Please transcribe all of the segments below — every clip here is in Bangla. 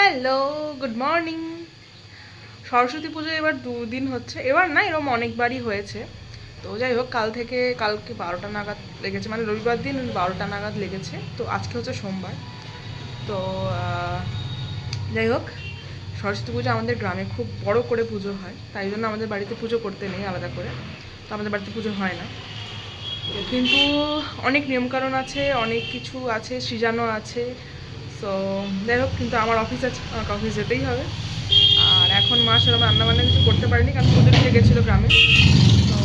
হ্যালো গুড মর্নিং সরস্বতী পুজো এবার দুদিন হচ্ছে। এবার না এরকম অনেকবারই হয়েছে। তো যাই হোক, কাল থেকে কালকে বারোটা নাগাদ লেগেছে মানে রবিবার দিন বারোটা নাগাদ লেগেছে। তো আজকে হচ্ছে সোমবার। তো যাই হোক, সরস্বতী পুজো আমাদের গ্রামে খুব বড় করে পুজো হয়। তাই জন্য আমাদের বাড়িতে পুজো করতে নেই আলাদা করে। তো আমাদের বাড়িতে পুজো হয় না। কিন্তু অনেক নিয়মকানুন আছে, অনেক কিছু আছে, সৃজানো আছে। সো যাই হোক কিন্তু আমার অফিস আছে আমাকে অফিস যেতেই হবে। আর এখন মা সেরকম রান্নাবান্না কিছু করতে পারিনি কারণ পুজো দিতে গেছিল গ্রামে। তো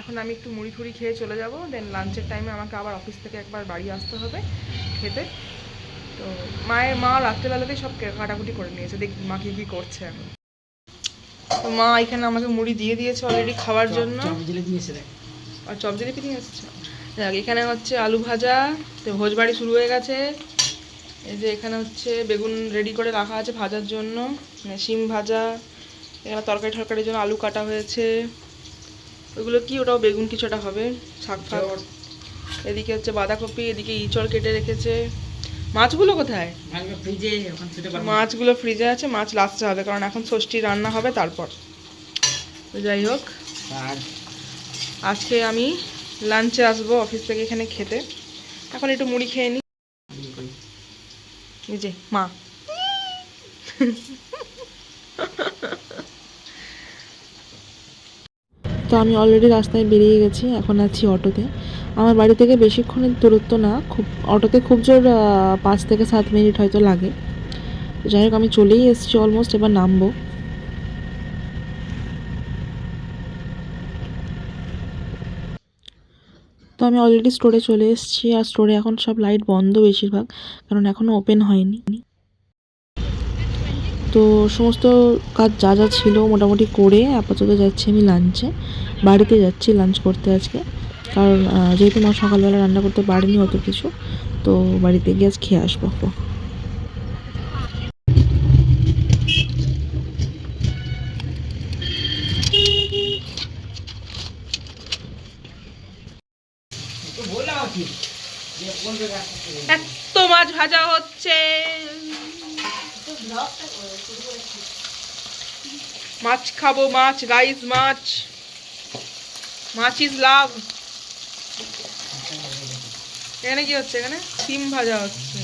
এখন আমি একটু মুড়ি ফুড়ি খেয়ে চলে যাব দেন লাঞ্চের টাইমে আমাকে আবার অফিস থেকে একবার বাড়ি আসতে হবে খেতে। তো মায়ের মা রাত্রেবেলাতেই সব কাটাকুটি করে নিয়েছে দেখি মা কী কী করছে এখন। তো মা এখানে আমাকে মুড়ি দিয়ে দিয়েছে অলরেডি খাওয়ার জন্য। আর চপ জিলিপি নিয়ে এসেছে? দেখ এখানে হচ্ছে আলু ভাজা তো ভোজবাড়ি শুরু হয়ে গেছে। এই যে এখানে হচ্ছে বেগুন রেডি করে রাখা আছে ভাজার জন্য। মানে শিম ভাজা এখানে তরকারি টরকারির জন্য আলু কাটা হয়েছে। ওইগুলো কি ওটাও বেগুন কিছুটা হবে শাক ফাক। এদিকে হচ্ছে বাঁধাকপি এদিকে ইঁচড় কেটে রেখেছে। মাছগুলো কোথায়? মাছগুলো ফ্রিজে আছে মাছ লাস্টে হবে কারণ এখন ষষ্ঠী রান্না হবে তারপর। তো যাই হোক আর? আজকে আমি লাঞ্চে আসব অফিস থেকে এখানে খেতে। এখন একটু মুড়ি খেয়ে নিই এই যে, মা। তো আমি অলরেডি রাস্তায় বেরিয়ে গেছি, এখন আছি অটোতে। আমার বাড়ি থেকে বেশিক্ষণের দূরত্ব না, খুব, অটোতে খুব জোর পাঁচ থেকে সাত মিনিট হয়তো লাগে। যাই হোক, আমি চলেই এসেছি অলমোস্ট এবার নামবো। আমি অলরেডি স্টোরে চলে এসেছি আর স্টোরে এখন সব লাইট বন্ধ বেশিরভাগ, কারণ এখনও ওপেন হয়নি। তো সমস্ত কাজ যা যা ছিল মোটামুটি করে আপাতত যাচ্ছি আমি লাঞ্চে বাড়িতে যাচ্ছি লাঞ্চ করতে আজকে, কারণ যেহেতু মা সকালবেলা রান্না করতে পারিনি অত কিছু, তো বাড়িতে গিয়ে আজ খেয়ে আসব তো বললাম আর কি যে কোন জায়গায় এত মাছ ভাজা হচ্ছে মাছ খাব মাছ guys much. Much is love এখানে কি হচ্ছে এখানে? সিম ভাজা হচ্ছে।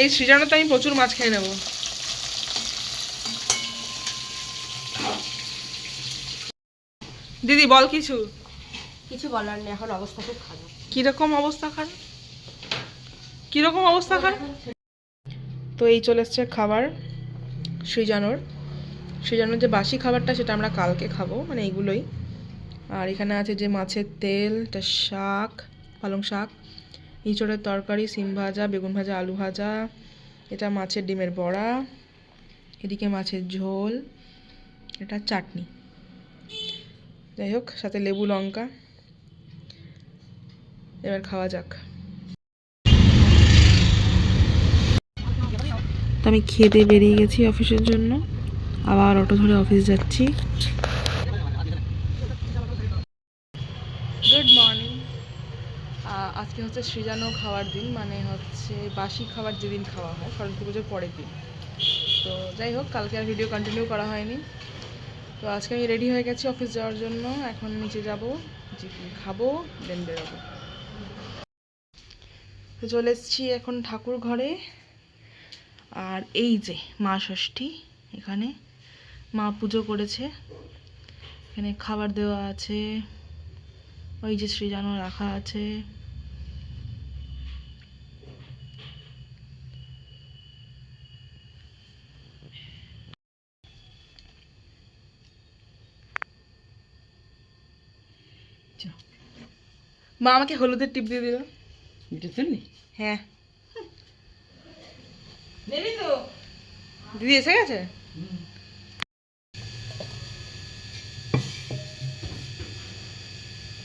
এই সৃজনে তো আমি প্রচুর মাছ খেয়ে নেব। দিদি বল কিছু। কিছু বলার নেই এখন অবস্থা খুব খারাপ। কীরকম অবস্থা খারাপ? কীরকম অবস্থা খারাপ? তো এই চলে এসছে খাবার সৃজানোর। সৃজানোর যে বাসি খাবারটা সেটা আমরা কালকে খাব মানে এইগুলোই আর এখানে আছে যে মাছের তেল, এটা শাক, পালং শাক, ইঁচড়ের তরকারি, সিম ভাজা, বেগুন ভাজা, আলু ভাজা, এটা মাছের ডিমের বড়া, এদিকে মাছের ঝোল, এটা চাটনি। যাই হোক, সাথে লেবু, লঙ্কা। এবার খাওয়া যাক। তো আমি খেতে বেরিয়ে গেছি অফিসের জন্য। আবার অটো ধরে অফিস যাচ্ছি। গুড মর্নিং আজকে হচ্ছে সৃজানো খাওয়ার দিন মানে হচ্ছে বাসি খাবার যেদিন খাওয়া হয় সরস্বতী পুজোর পরের দিন। তো যাই হোক, কালকে আর ভিডিও কন্টিনিউ করা হয়নি। তো আজকে আমি রেডি হয়ে গেছি অফিস যাওয়ার জন্য। এখন নিচে যাব খাব দেন বেরোবো। চলে এসেছি এখন ঠাকুর ঘরে। আর এই যে মা ষষ্ঠী এখানে মা পুজো করেছে। এখানে খাবার দেওয়া আছে ওই যে সৃজানো রাখা আছে। মা আমাকে হলুদের টিপ দিয়ে দিল। এটা দিদি এসে গেছে?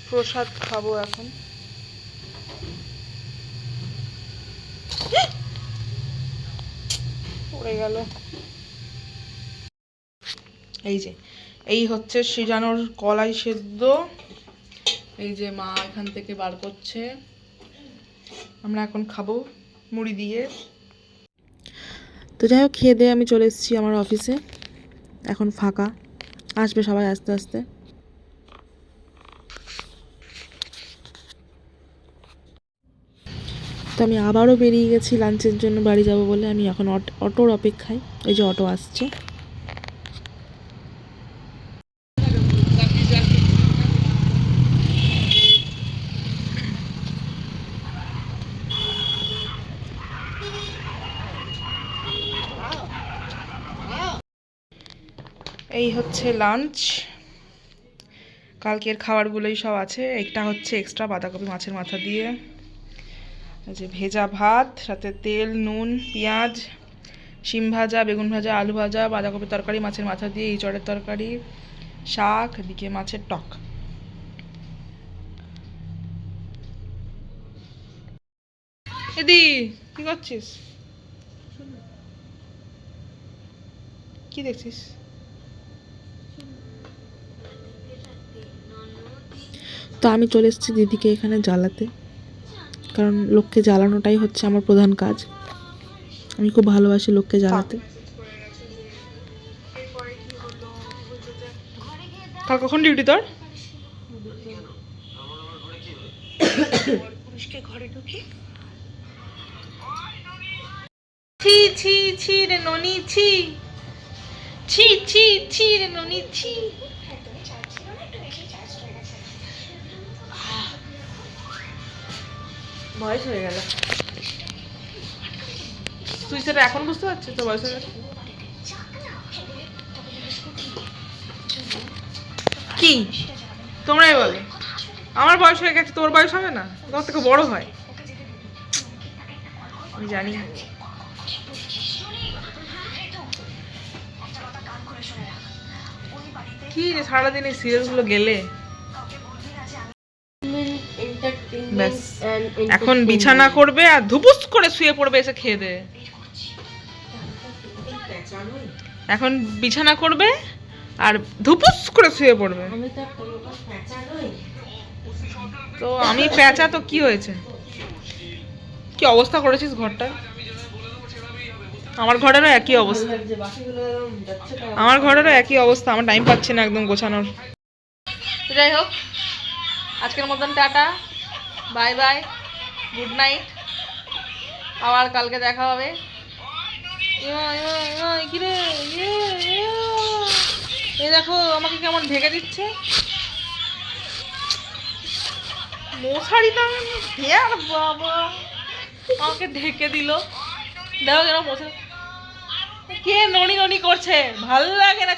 প্রসাদ খাব এখন। পড়ে গেল। এই যে, এই হচ্ছে সিজানোর কলাই সেদ্ধ। এই যে মা এখান থেকে বার করছে। আমরা এখন খাব মুড়ি দিয়ে। তো যাই হোক, খেয়ে দিয়ে আমি চলে এসেছি আমার অফিসে এখন ফাঁকা। আসবে সবাই আস্তে আস্তে। তো আমি আবারও বেরিয়ে গেছি লাঞ্চের জন্য বাড়ি যাব বলে। আমি এখন অট- অটোর অপেক্ষায়। এই যে অটো আসছে। এই হচ্ছে লাঞ্চ কালকের খাবারগুলোই সব আছে। একটা হচ্ছে এক্সট্রা বাঁধাকপি মাছের মাথা দিয়ে। যে ভেজা ভাত, সাথে তেল, নুন, পেঁয়াজ, শিম ভাজা, বেগুন ভাজা, আলু ভাজা, বাঁধাকপি তরকারি, মাছের মাথা দিয়ে ইঁচড়ের তরকারি, শাক, এদিকে মাছের টক। এদি, কি করছিস? কি দেখছিস? তো আমি চলে এসেছি দিদিকে এখানে জ্বালাতে। কারণ লোককে জ্বালানোটাই হচ্ছে আমার প্রধান কাজ। আমি খুব ভালোবাসি লোককে জ্বালাতে। কাল কখন ডিউটি তোর? ছি ছি ছি রে ননি ছি। ছি ছি ছি রে ননি ছি। বয়স হয়ে গেল। তুই সেটা এখন বুঝতে পারছিস তো বয়স হয়ে গেছে? কি? তোমরাই বলো। আমার বয়স হয়ে গেছে, তোর বয়স হবে না? তোর থেকে বড় হয়। আমি জানি। কি রে, সারাদিন এই সিরিয়ালগুলো গেলে? এখন বিছানা করবে আর ধুপুস করে শুয়ে পড়বে এসে খেয়ে দে। এখন বিছানা করবে আর ধুপুস করে শুয়ে পড়বে। তো আমি প্যাঁচা তো কি হয়েছে? কি অবস্থা করেছিস ঘরটা? আমার ঘরেরও একই অবস্থা। আমার ঘরেরও একই অবস্থা আমার টাইম পাচ্ছি না একদম গোছানোর। যাই হোক আজকের মতন tata. Bye bye. Good night আবার কালকে দেখা হবে। ইয়ে। দেখো, আমাকে কেমন ঢেকে দিচ্ছে। মশারিটা আর বাবা। আমাকে ঢেকে দিল। দেখো কেন মশারি কে ননি ননি করছে? ভালো লাগে না